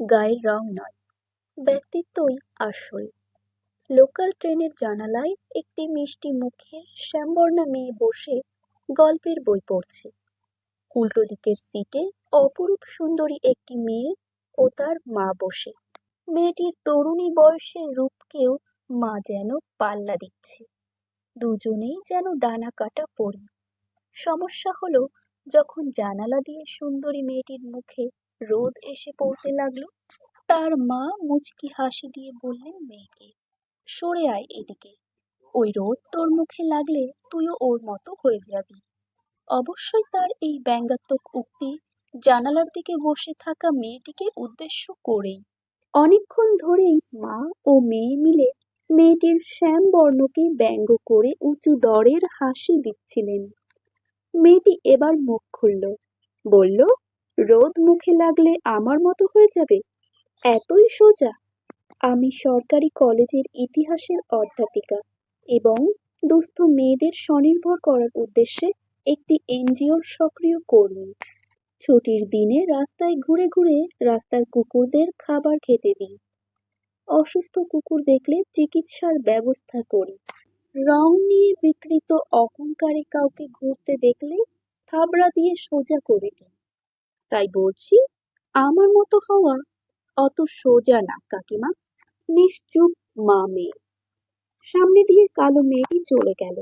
গায়ের রং নয়, ব্যক্তিত্বই আসল। লোকাল ট্রেনের জানালায় একটি মিষ্টি মুখে শ্যামবর্ণা মেয়ে বসে গল্পের বই পড়ছে। উল্টো দিকের সিটে অপরূপ সুন্দরী একটি মেয়ে ও তার মা বসে। মেয়েটির তরুণী বয়সের রূপকেও মা যেন পাল্লা দিচ্ছে। দুজনেই যেন ডানা কাটা পড়ি সমস্যা হলো যখন জানালা দিয়ে সুন্দরী মেয়েটির মুখে রোদ এসে পড়তে লাগল। তার মা মুচকি হাসি দিয়ে বললেন, মেয়েকে, সরে আয় এদিকে। ওই রোদ তোর মুখে লাগলে তুইও ওর মতো হয়ে যাবি। অবশ্যই তার এই ব্যঙ্গাত্মক উক্তি জানালার দিকে বসে থাকা মেয়েটিকে উদ্দেশ্য করেই। অনেকক্ষণ ধরেই মা ও মেয়ে মিলে মেয়েটির শ্যাম বর্ণকে ব্যঙ্গ করে উঁচু দরের হাসি দিচ্ছিলেন। মেয়েটি এবার মুখ খুলল, বলল রোদ মুখে লাগলে আমার মতো হয়ে যাবে? এতই সোজা। আমি সরকারি কলেজের ইতিহাসের অধ্যাপিকা এবং দুস্থ মেয়েদের স্বনির্ভর করার উদ্দেশ্যে একটি এনজিওর সক্রিয় কর্মী। ছুটির দিনে রাস্তায় ঘুরে ঘুরে রাস্তার কুকুরদের খাবার খেতে দিই। অসুস্থ কুকুর দেখলে চিকিৎসার ব্যবস্থা করি। রং নিয়ে বিকৃত অহংকারে কাউকে ঘুরতে দেখলে থাবড়া দিয়ে সোজা করে দিই। তাই বলছি, আমার মতো হওয়া অত সোজা না, কাকিমা। নিশ্চুপ মা মেয়ে। সামনে দিয়ে কালো মেয়েটি চলে গেল।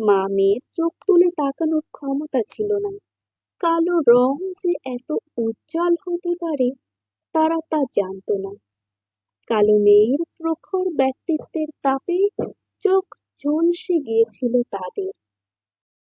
মা মেয়ের চোখ তুলে তাকানোর ক্ষমতা ছিল না। কালো রং যে এত উজ্জ্বল হতে পারে, তারা তা জানতো না। কালো মেয়ের প্রখর ব্যক্তিত্বের তাপে চোখ ঝলসে গিয়েছিল তাদের।